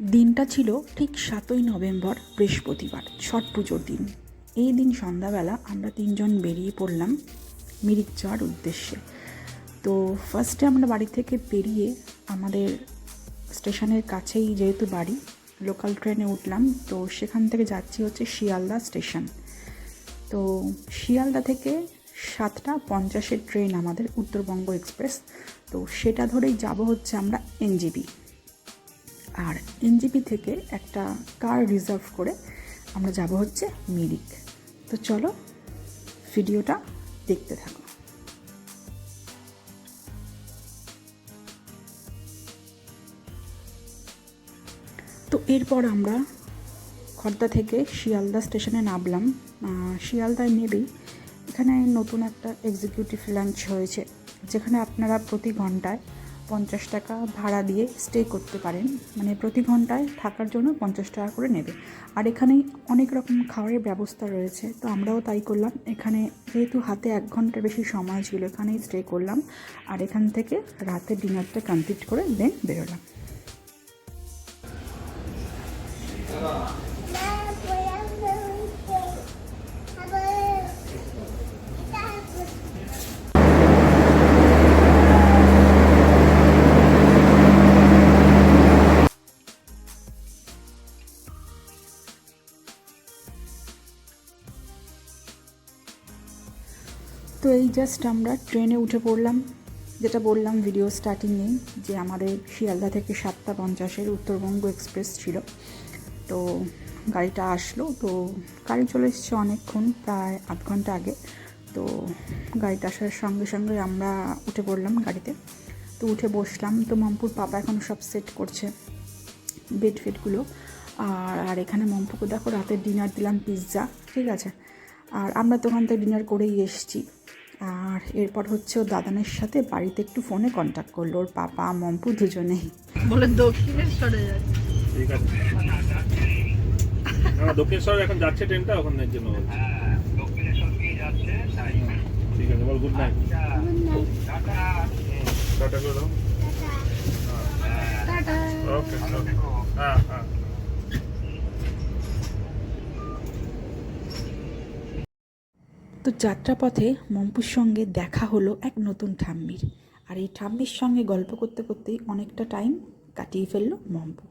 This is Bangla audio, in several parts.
দিনটা ছিল ঠিক সাতই নভেম্বর, বৃহস্পতিবার, ছট পুজোর দিন। এই দিন সন্ধ্যাবেলা আমরা তিনজন বেরিয়ে পড়লাম মিরিক যাওয়ার উদ্দেশ্যে। তো ফার্স্টে আমরা বাড়ি থেকে বেরিয়ে আমাদের স্টেশনের কাছেই যেহেতু বাড়ি লোকাল ট্রেনে উঠলাম, তো সেখান থেকে যাচ্ছি হচ্ছে শিয়ালদা স্টেশন। তো শিয়ালদা থেকে সাতটা পঞ্চাশের ট্রেন আমাদের উত্তরবঙ্গ এক্সপ্রেস তো সেটা ধরেই যাব হচ্ছে আমরা এনজিবি আর এনজিপি থেকে একটা কার রিজার্ভ করে আমরা যাব হচ্ছে মিরিক তো চলো ভিডিওটা দেখতে থাকো। এরপর আমরা খর্দা থেকে শিয়ালদা স্টেশনে নামলাম। শিয়ালদায় নেবেই এখানে নতুন একটা এক্সিকিউটিভ লাঞ্চ হয়েছে, যেখানে আপনারা প্রতি ঘন্টায় পঞ্চাশ টাকা ভাড়া দিয়ে স্টে করতে পারেন। মানে প্রতি ঘন্টায় থাকার জন্য পঞ্চাশ টাকা করে নেবে। আর এখানেই অনেক রকম খাবারের ব্যবস্থা রয়েছে, তো আমরাও তাই করলাম। এখানে যেহেতু হাতে এক ঘণ্টার বেশি সময় ছিল, এখানেই স্টে করলাম। আর এখান থেকে রাতের ডিনারটা কমপ্লিট করে দেন বেরোলাম। তো এই জাস্ট আমরা ট্রেনে উঠে পড়লাম। যেটা বললাম ভিডিও স্টার্টিংয়েই যে আমাদের শিয়ালদা থেকে সাতটা পঞ্চাশের উত্তরবঙ্গ এক্সপ্রেস ছিল। তো গাড়িটা আসলো তো গাড়ি চলে এসেছে অনেকক্ষণ প্রায় আধ ঘণ্টা আগে। তো গাড়িটা আসার সঙ্গে সঙ্গে আমরা উঠে পড়লাম গাড়িতে। তো উঠে বসলাম। তো মমপুর পাপা এখন সব সেট করছে বেড ফেডগুলো আর আর এখানে মম্পুকে দেখো রাতে ডিনার দিলাম পিৎজা ঠিক আছে? আর আমরা তো ওখান থেকে ডিনার করেই এসেছি। আর এরপর হচ্ছে ওর দাদানের সাথে বাড়িতে একটু ফোনে কন্ট্যাক্ট করল। ওর পাপা মম্পু দুজনেই। বলে দক্ষিণেশ্বরে যাচ্ছে। ঠিক আছে। না দক্ষিণেশ্বর এখন যাচ্ছে ট্রেনটা ওখানের জন্য বলছি। ঠিক আছে বল গুড নাইট টাটা। করে দাও। ওকে হ্যাঁ হ্যাঁ। তো যাত্রাপথে মম্পুর সঙ্গে দেখা হলো এক নতুন ঠাম্মির। আর এই ঠাম্মির সঙ্গে গল্প করতে করতেই অনেকটা টাইম কাটিয়ে ফেলল মম্পু।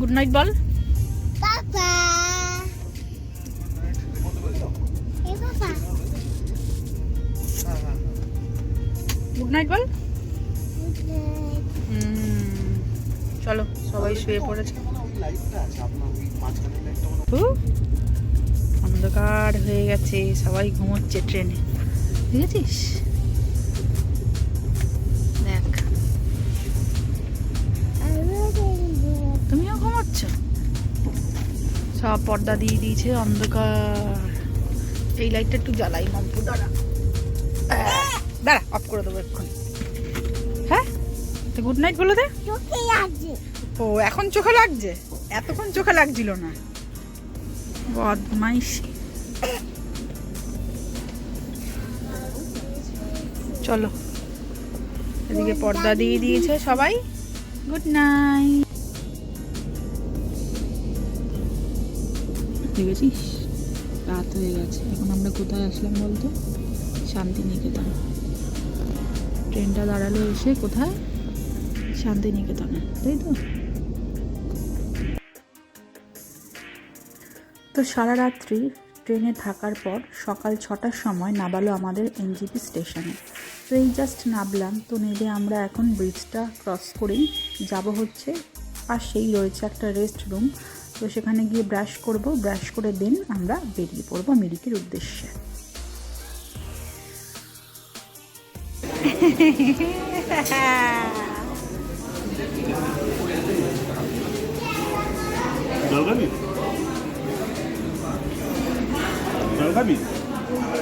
গুড নাইট বল Papa. Hey, Papa. Good night বল Good night. হুম, চলো সবাই শুয়ে পড়েছে। অন্ধকার হয়ে গেছে সবাই ঘুমোচ্ছে ট্রেনে। দেখ ঘুমোচ্ছ সব পর্দা দিয়ে দিয়েছে অন্ধকার। এই লাইটটা একটু জ্বালাই মম্পু দাঁড়া। দাঁড়া অফ করে দেবো এক্ষুনি। হ্যাঁ? গুড নাইট বলে দে। ও এখন চোখে লাগছে? এতক্ষণ চোখে লাগছিল না। বদমাইশি। চলো। এদিকে পর্দা দিয়ে দিয়েছে সবাই। গুড নাইট দেখেছিস রাত হয়ে গেছে। এখন আমরা কোথায় আসলাম বলতো? শান্তিনিকেতন। ট্রেনটা দাঁড়াল এসে কোথায়? শান্তিনিকেতনে, তাই তো? তো সারা রাত্রি ট্রেনে থাকার পর সকাল ছটার সময় নামালো আমাদের এনজিপি স্টেশনে। তো এই জাস্ট নামলাম। তো নেবে আমরা এখন ব্রিজটা ক্রস করেই যাব হচ্ছে। পাশেই রয়েছে একটা রেস্ট রুম তো সেখানে গিয়ে ব্রাশ করব। ব্রাশ করে দেন আমরা বেরিয়ে পড়ব মিরিকের উদ্দেশ্যে।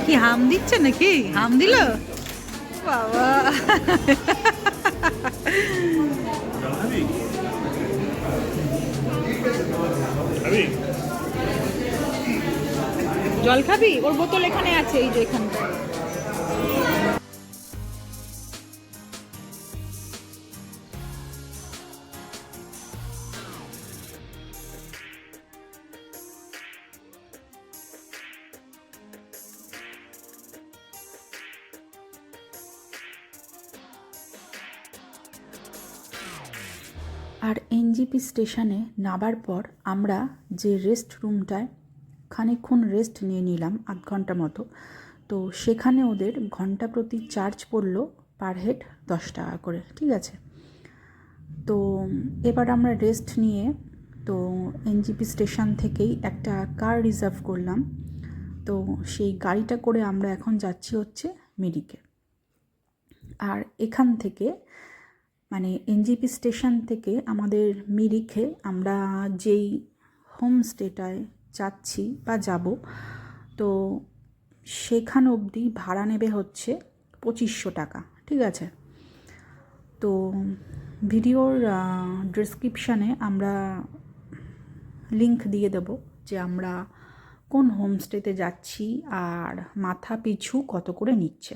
কি হাম দিচ্ছে নাকি? হাম দিল? বাবা। জল খাবি? ওর বোতল এখানে আছে এই যে এখানটা আর এনজিপি স্টেশনে নামার পর আমরা যে রেস্ট রুমটায় খানিকক্ষণ রেস্ট নিয়ে নিলাম, আধ ঘণ্টা মতো। তো সেখানে ওদের ঘণ্টা প্রতি চার্জ পড়ল পার হেড দশ টাকা করে, ঠিক আছে? তো এবার আমরা রেস্ট নিয়ে তো এনজিপি স্টেশন থেকেই একটা কার রিজার্ভ করলাম। তো সেই গাড়িটা করে আমরা এখন যাচ্ছি হচ্ছে মিরিকে আর এখান থেকে মানে এনজিপি স্টেশন থেকে আমাদের মিরিখে আমরা যেই হোমস্টেটায় যাচ্ছি বা যাব, তো সেখান অবধি ভাড়া নেবে হচ্ছে পঁচিশশো টাকা, ঠিক আছে? তো ভিডিওর ডিসক্রিপশানে আমরা লিংক দিয়ে দেব যে আমরা কোন হোমস্টেতে যাচ্ছি আর মাথা পিছু কত করে নিচ্ছে।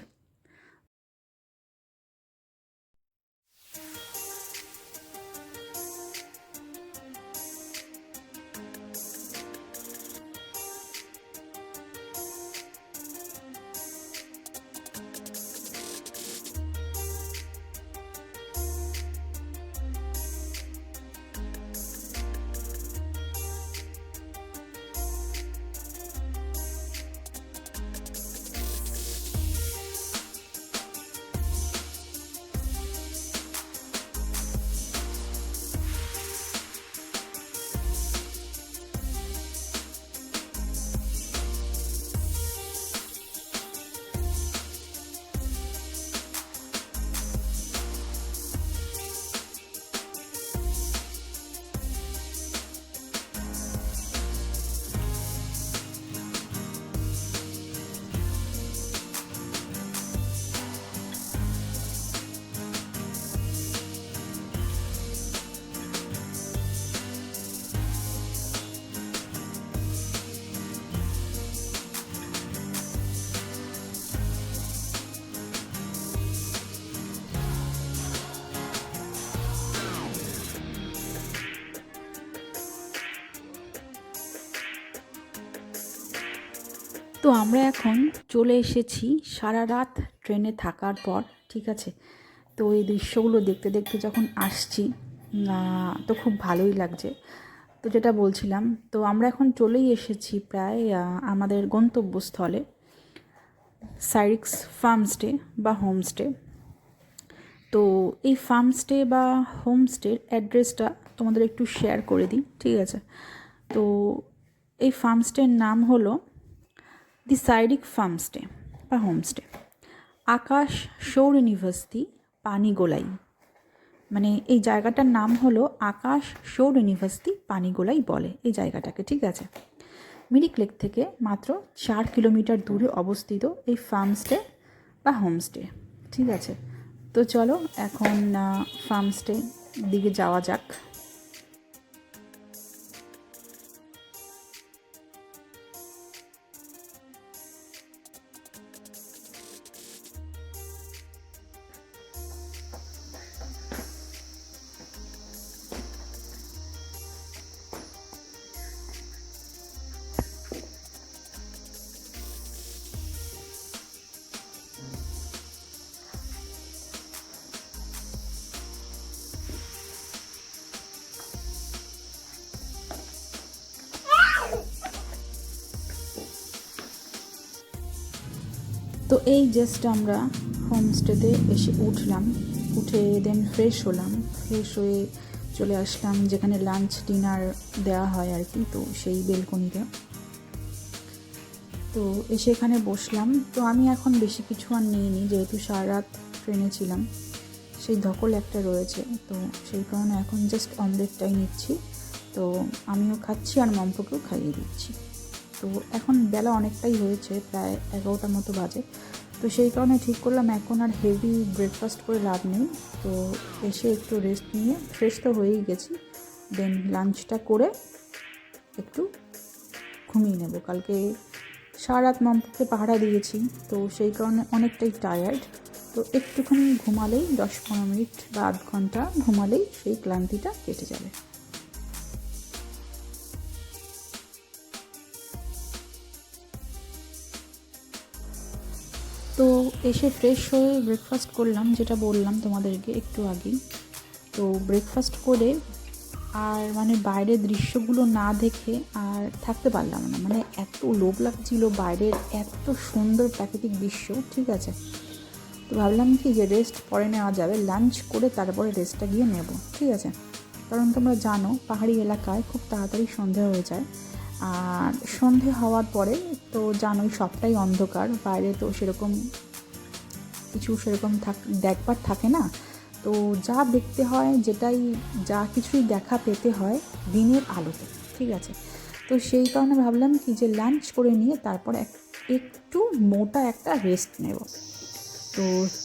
তো আমরা এখন চলে এসেছি সারা রাত ট্রেনে থাকার পর, ঠিক আছে? তো এই দৃশ্যগুলো দেখতে দেখতে যখন আসছি তো খুব ভালোই লাগছে। তো যেটা বলছিলাম, তো আমরা এখন চলেই এসেছি প্রায় আমাদের গন্তব্যস্থলে, সাইরিক্স ফার্মস্টে বা হোমস্টে। তো এই ফার্মস্টে বা হোমস্টের অ্যাড্রেসটা তোমাদের একটু শেয়ার করে দিই, ঠিক আছে? তো এই ফার্মস্টের নাম হলো দি সাইরিক ফার্মস্টে বা হোমস্টে আকাশ সৌর ইউনিভার্সিটি, পানিগোলাই। মানে এই জায়গাটার নাম হলো আকাশ সৌর ইউনিভার্সিটি, পানিগোলাই বলে এই জায়গাটাকে, ঠিক আছে? মিরিক লেক থেকে মাত্র চার কিলোমিটার দূরে অবস্থিত এই ফার্মস্টে বা হোমস্টে ঠিক আছে? তো চলো এখন ফার্মস্টে দিকে যাওয়া যাক। তো এই জাস্ট আমরা হোমস্টেতে এসে উঠলাম, উঠে দেন ফ্রেশ হলাম। ফ্রেশ হয়ে চলে আসলাম, যেখানে লাঞ্চ ডিনার দেওয়া হয় আর কি, তো সেই বেলকনিতে। তো এসে এখানে বসলাম। তো আমি এখন বেশি কিছু আর নিইনি, যেহেতু সারা রাত ট্রেনে ছিলাম, সেই ধকল একটা রয়েছে। তো সেই কারণে এখন জাস্ট অমলেটটাই নিচ্ছি। তো আমিও খাচ্ছি আর মম্পকেও খাইয়ে দিচ্ছি। তো এখন বেলা অনেকটাই হয়েছে, প্রায় এগারোটার মতো বাজে। তো সেই কারণে ঠিক করলাম, এখন আর হেভি ব্রেকফাস্ট করে লাভ নেই। তো এসে একটু রেস্ট নিয়ে ফ্রেশ তো হয়েই গেছি। দেন লাঞ্চটা করে একটু ঘুমিয়ে নেব। কালকে সারা রাত মাম্পুকে পাহারা দিয়েছি, তো সেই কারণে অনেকটাই টায়ার্ড তো একটুখানি ঘুমালেই, দশ পনেরো মিনিট বা আধ ঘণ্টা ঘুমালেই সেই ক্লান্তিটা কেটে যাবে। তো এসে ফ্রেশ হয়ে ব্রেকফাস্ট করলাম, যেটা বললাম তোমাদেরকে একটু আগেই। তো ব্রেকফাস্ট করে আর মানে বাইরের দৃশ্যগুলো না দেখে আর থাকতে পারলাম না। মানে এত লোভ লাগছিল বাইরের এত সুন্দর প্রাকৃতিক দৃশ্য, ঠিক আছে? তো ভাবলাম কি যে রেস্ট পরে নেওয়া যাবে লাঞ্চ করে তারপরে রেস্টটা গিয়ে নেব, ঠিক আছে? কারণ তোমরা জানো, পাহাড়ি এলাকায় খুব তাড়াতাড়ি সন্ধে হয়ে যায়। আর সন্ধে হওয়ার পরে তো জানোই সবটাই অন্ধকার, বাইরে তো সেরকম কিছু সেরকম থাক, দেখবার থাকে না। তো যা দেখতে হয়, যেটাই যা কিছুই দেখা পেতে হয় দিনের আলোতে, ঠিক আছে? তো সেই কারণে ভাবলাম কি যে লাঞ্চ করে নিয়ে তারপর এক, একটু মোটা একটা রেস্ট নেব। তো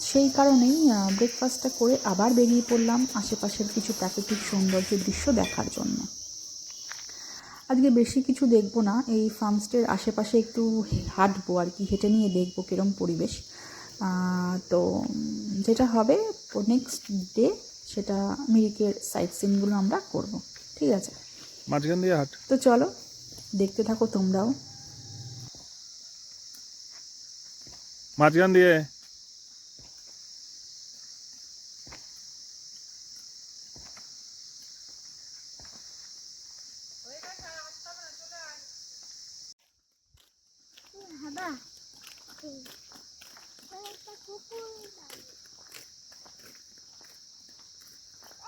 সেই কারণেই ব্রেকফাস্টটা করে আবার বেরিয়ে পড়লাম আশেপাশের কিছু প্রাকৃতিক সৌন্দর্য দৃশ্য দেখার জন্য। আজকে বেশি কিছু দেখব না। এই ফার্মস্টের আশেপাশে একটু হাঁটবো আর কি হেঁটে নিয়ে দেখব কিরম পরিবেশ। তো যেটা হবে নেক্সট ডে সেটা মিরিকের সাইট সিনগুলো আমরা করব। ঠিক আছে? মাঝখান দিয়ে হাট। তো চলো দেখতে থাকো তোমরাও। মাঝখান দিয়ে বাবা একটা কুকুর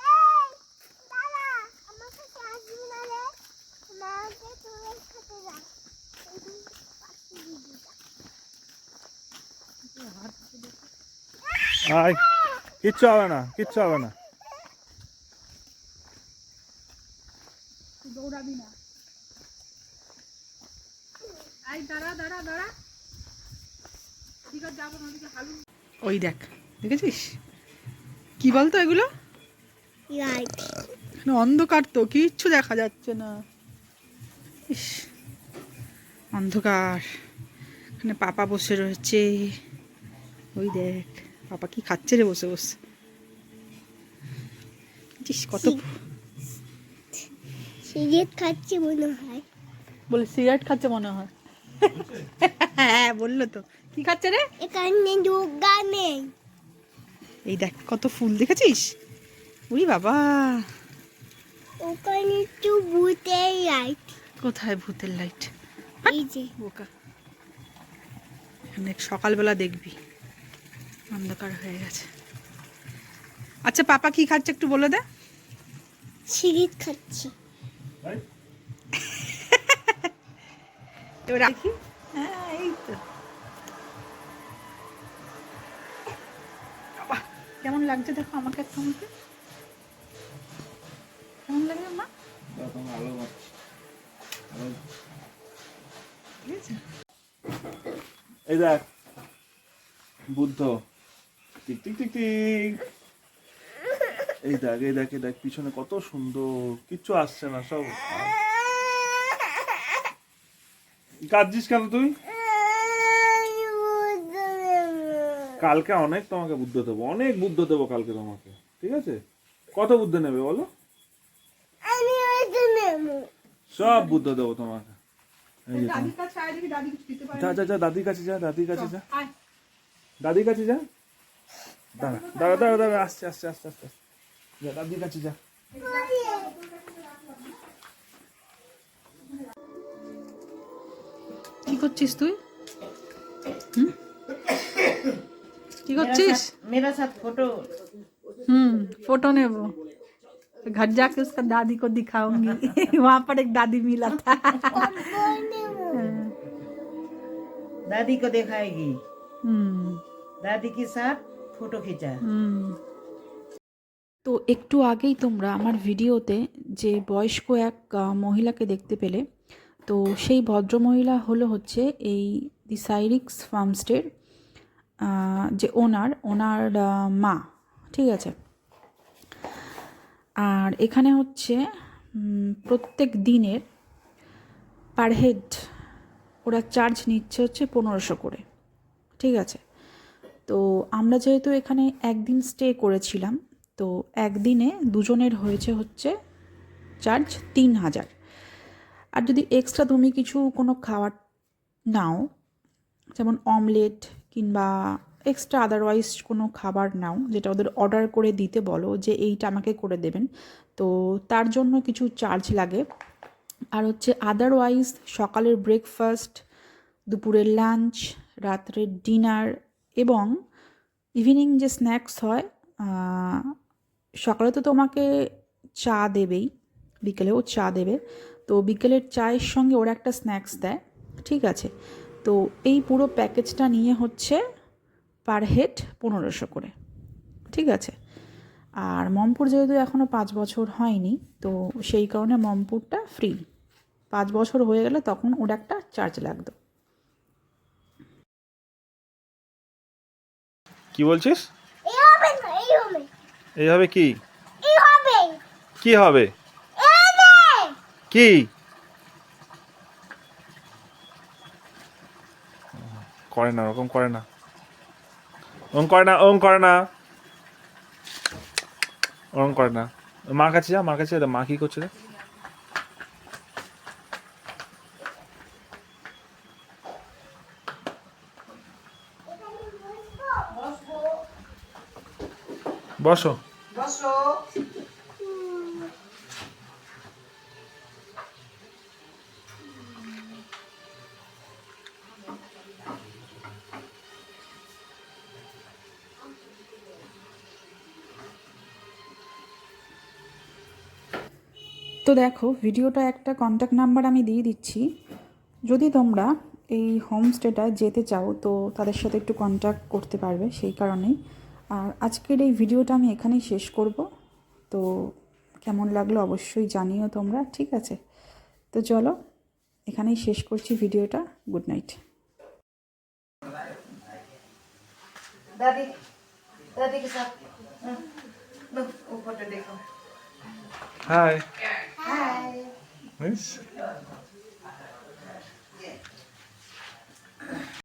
এই, দাঁড়া, আমার কাছে আসবি না রে। মাকে তোর সাথে যা। এই পাখি দিদিটা। আয় কিচ্ছু হবে না কিচ্ছু হবে না। দৌড়াবি না। দাঁড়া দাঁড়া দাঁড়া। ওই দেখ দেখেছিস? কি বলতো এগুলো? অন্ধকার তো কিচ্ছু দেখা যাচ্ছে না। ইস অন্ধকার। এখানে পাপা বসে রয়েছে। ওই দেখ পাপা কি খাচ্ছে রে বসে বসে। ইস, কত সিগারেট খাচ্ছি মনে হয়। বলে সিগারেট খাচ্ছে মনে হয়। হ্যাঁ বলল তো। কি খাচ্ছে রে? এখানে দুর্গা নেই। এই দেখ কত ফুল দেখেছিস? উই বাবা। ওখানে একটু ভূতের লাইট কোথায় ভূতের লাইট এই যে। বোকা। এখানে সকালবেলা দেখবি। অন্ধকার হয়ে গেছে। আচ্ছা পাপা কি খাচ্ছে একটু বলে দে। সিগারেট খাচ্ছি। এবার রাখি হ্যাঁ এই তো। বাবা, কেমন লাগছে দেখো আমাকে একটা কেমন লাগছে মা? ঠিক আছে এই দেখ, Buddha. Tick tick tick tick. এই দেখ এই দেখ এই দেখ, পিছনে কত সুন্দর। কিচ্ছু আসছে না, সব। কাঁদছিস কেন তুই? কালকে অনেক তোমাকে বুদ্ধ দেবো, অনেক বুদ্ধ দেবো কালকে তোমাকে। ঠিক আছে? কত বুদ্ধ নেবে বলো আমি হয়তো নেব সব বুদ্ধ দেবো তোমাকে। যা যা যা দাদির কাছে যা দাদির কাছে যা। দাদির কাছে যা। দাঁড়া দাঁড়া দাঁড়া দাঁড়া আস্তে আস্তে আস্তে আস্তে যা দাদির কাছে যা। কি করছিস তুই? কি করছিস? মেরা সাথ ফটো হুম ফটো নেব। घर जाके उसका दादी को दिखाऊंगी वहां पर एक दादी मिला था दादी को दिखाएगी हम्म दादी के साथ फोटो खींचा हम्म তো একটু আগেই তোমরা আমার ভিডিওতে যে বয়স্ক এক আহ, মহিলাকে দেখতে পেলে তো সেই ভদ্রমহিলা হলো হচ্ছে এই দি সাইরিক্স ফার্মস্টের যে ওনার ওনার আহ, মা ঠিক আছে আর এখানে হচ্ছে প্রত্যেক দিনের পার হেড ওরা চার্জ নিচ্ছে হচ্ছে পনেরোশো করে, ঠিক আছে? তো আমরা যেহেতু এখানে একদিন স্টে করেছিলাম, তো একদিনে দুজনের হয়েছে হচ্ছে চার্জ তিন হাজার। আর যদি এক্সট্রা তুমি কিছু কোনো খাবার নাও, যেমন অমলেট কিংবা এক্সট্রা আদারওয়াইজ কোনো খাবার নাও, যেটা ওদের অর্ডার করে দিতে বলো যে এইটা আমাকে করে দেবেন। তো তার জন্য কিছু চার্জ লাগে। আর হচ্ছে আদারওয়াইজ সকালের ব্রেকফাস্ট দুপুরের লাঞ্চ রাত্রের ডিনার এবং ইভিনিং যে স্ন্যাক্স হয় সকালে তো তোমাকে চা দেবেই, বিকেলেও চা দেবে। তো বিকেলের চায়ের সঙ্গে ওরা একটা স্ন্যাক্স দেয়, ঠিক আছে? তো এই পুরো প্যাকেজটা নিয়ে হচ্ছে পার হেড পনেরোশো করে। ঠিক আছে? আর মমপুর যেহেতু এখনও পাঁচ বছর হয়নি তো সেই কারণে মমপুরটা ফ্রি পাঁচ বছর হয়ে গেলে তখন ওর একটা চার্জ লাগতো। কি বলছিস? এই হবে না এই হবে। এই হবে কি? কি হবে? কি? করে না ওরকম করে না। ওরকম করে না ওং করে না ওম করে না মার কাছে যা, মার কাছে মা কি করছে বসো। তো দেখো ভিডিওটা একটা কন্ট্যাক্ট নাম্বার আমি দিয়ে দিচ্ছি যদি তোমরা এই হোমস্টেটায় যেতে চাও তো তাদের সাথে একটু কন্ট্যাক্ট করতে পারবে সেই কারণেই আর আজকের এই ভিডিওটা আমি এখানেই শেষ করব তো কেমন লাগলো অবশ্যই জানিও তোমরা ঠিক আছে তো চলো এখানেই শেষ করছি ভিডিওটা গুড নাইট दादी दादी के साथ हाँ, लो वो फोटो देखो হাই হাই Nice.